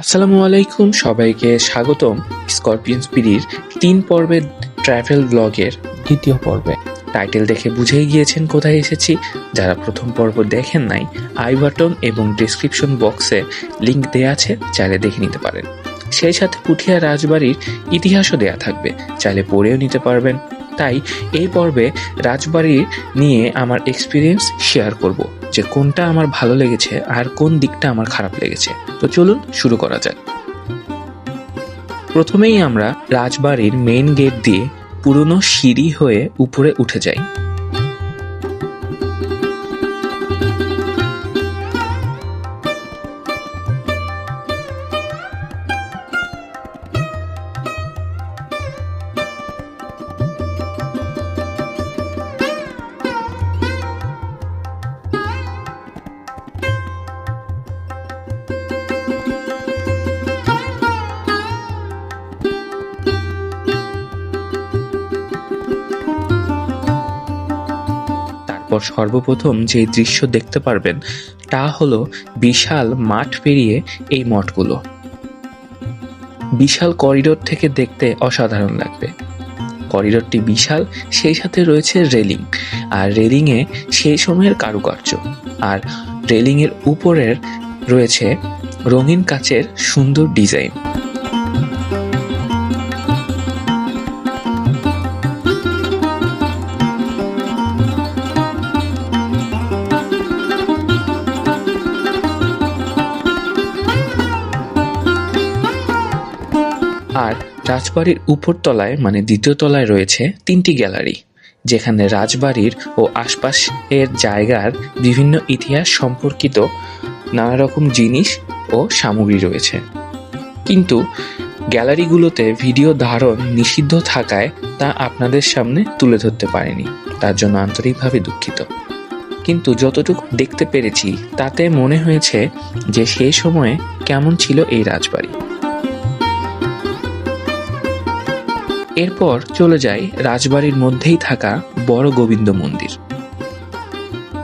আসসালামু আলাইকুম, সবাইকে স্বাগতম স্করপিয়ন স্পিরির তিন পর্বের ট্রাভেল ব্লগের দ্বিতীয় পর্বে। টাইটেল দেখে বুঝেই গিয়েছেন কোথায় এসেছি। যারা প্রথম পর্ব দেখেন নাই, আই বাটন এবং ডিসক্রিপশন বক্সে লিংক দেয়া আছে, চাইলে দেখে নিতে পারেন। সেই সাথে পুঠিয়া রাজবাড়ির ইতিহাসও দেয়া থাকবে, চাইলে পড়েও নিতে পারবেন। তাই এই পর্বে রাজবাড়ি নিয়ে আমার এক্সপিরিয়েন্স শেয়ার করব, যে কোনটা আমার ভালো লেগেছে আর কোন দিকটা আমার খারাপ লেগেছে। তো চলুন শুরু করা যাক। প্রথমেই আমরা রাজবাড়ির মেন গেট দিয়ে পুরনো সিঁড়ি হয়ে উপরে উঠে যাই। তারপর সর্বপ্রথম যে দৃশ্য দেখতে পারবেন, তা হলো বিশাল মাঠ পেরিয়ে এই মঠগুলো। বিশাল করিডোর থেকে দেখতে অসাধারণ লাগবে। করিডোরটি বিশাল, সেই সাথে রয়েছে রেলিং, আর রেলিংয়ে সেই সময়ের কারুকার্য, আর রেলিংয়ের উপরের রয়েছে রঙিন কাচের সুন্দর ডিজাইন। আর রাজবাড়ির উপরতলায় মানে দ্বিতীয় তলায় রয়েছে তিনটি গ্যালারি, যেখানে রাজবাড়ির ও আশপাশের জায়গার বিভিন্ন ইতিহাস সম্পর্কিত নানা রকম জিনিস ও সামগ্রী রয়েছে। কিন্তু গ্যালারিগুলোতে ভিডিও ধারণ নিষিদ্ধ থাকায় তা আপনাদের সামনে তুলে ধরতে পারেনি, তার জন্য আন্তরিকভাবে দুঃখিত। কিন্তু যতটুকু দেখতে পেরেছি, তাতে মনে হয়েছে যে সেই সময়ে কেমন ছিল এই রাজবাড়ি। এরপর চলে যায় রাজবাড়ির মধ্যেই থাকা বড় গোবিন্দ মন্দির।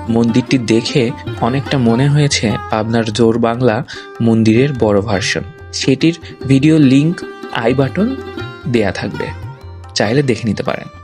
মন্দিরটি দেখে অনেকটা মনে হয়েছে পাবনার জোর বাংলা মন্দিরের বড় ভার্সন। সেটির ভিডিও লিংক আই বাটন দেয়া থাকবে। চাইলে দেখে নিতে পারেন।